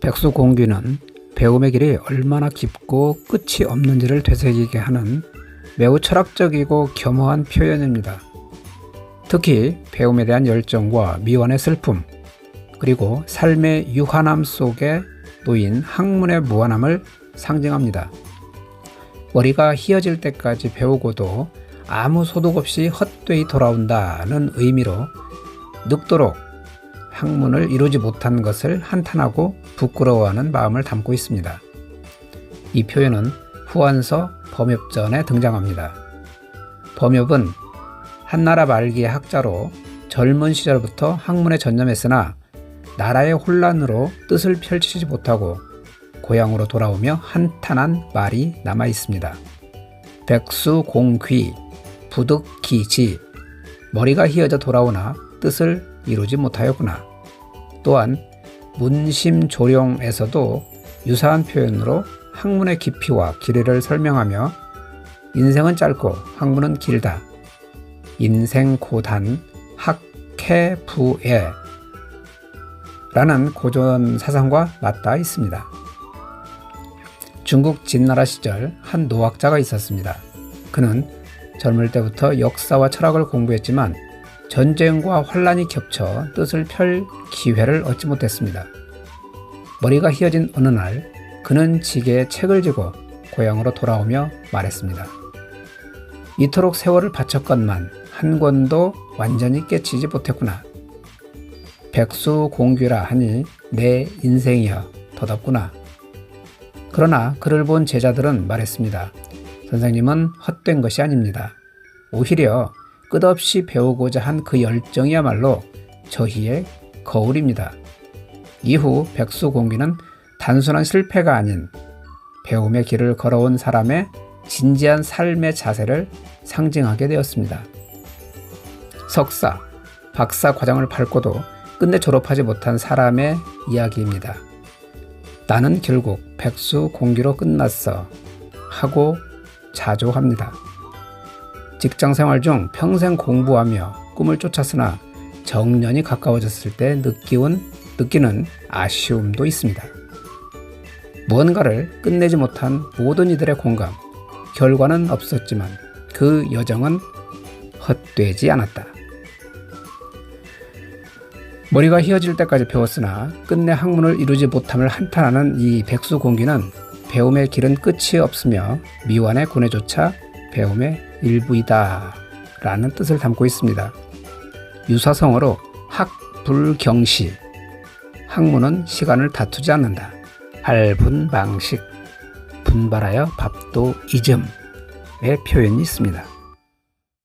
백수 공규는 배움의 길이 얼마나 깊고 끝이 없는지를 되새기게 하는 매우 철학적이고 겸허한 표현입니다. 특히 배움에 대한 열정과 미완의 슬픔, 그리고 삶의 유한함 속에 놓인 학문의 무한함을 상징합니다. 머리가 휘어질 때까지 배우고도 아무 소득 없이 헛되이 돌아온다는 의미로 늙도록 학문을 이루지 못한 것을 한탄하고 부끄러워하는 마음을 담고 있습니다. 이 표현은 후한서 범엽전에 등장합니다. 범엽은 한나라 말기의 학자로 젊은 시절부터 학문에 전념했으나 나라의 혼란으로 뜻을 펼치지 못하고 고향으로 돌아오며 한탄한 말이 남아 있습니다. 백수공귀, 부득기지, 머리가 휘어져 돌아오나 뜻을 이루지 못하였구나. 또한 문심조룡에서도 유사한 표현으로 학문의 깊이와 길이를 설명하며 인생은 짧고 학문은 길다. 인생 고단 학해부에 라는 고전 사상과 맞닿아 있습니다. 중국 진나라 시절 한 노학자가 있었습니다. 그는 젊을 때부터 역사와 철학을 공부했지만 전쟁과 환란이 겹쳐 뜻을 펼 기회를 얻지 못했습니다. 머리가 휘어진 어느 날 그는 지게에 책을 지고 고향으로 돌아오며 말했습니다. 이토록 세월을 바쳤건만 한 권도 완전히 깨치지 못했구나. 백수 공규라 하니 내 인생이여 더덥구나. 그러나 그를 본 제자들은 말했습니다. 선생님은 헛된 것이 아닙니다. 오히려 끝없이 배우고자 한 그 열정이야말로 저희의 거울입니다. 이후 백수공규는 단순한 실패가 아닌 배움의 길을 걸어온 사람의 진지한 삶의 자세를 상징하게 되었습니다. 석사, 박사 과정을 밟고도 끝내 졸업하지 못한 사람의 이야기입니다. 나는 결국 백수 공기로 끝났어 하고 자조합니다. 직장 생활 중 평생 공부하며 꿈을 쫓았으나 정년이 가까워졌을 때 느끼운, 느끼는 아쉬움도 있습니다. 무언가를 끝내지 못한 모든 이들의 공감, 결과는 없었지만 그 여정은 헛되지 않았다. 머리가 휘어질 때까지 배웠으나 끝내 학문을 이루지 못함을 한탄하는 이 백수 공기는 배움의 길은 끝이 없으며 미완의 고뇌조차 배움의 일부이다 라는 뜻을 담고 있습니다. 유사성어로 학불경시 학문은 시간을 다투지 않는다. 할분방식 분발하여 밥도 잊음의 표현이 있습니다.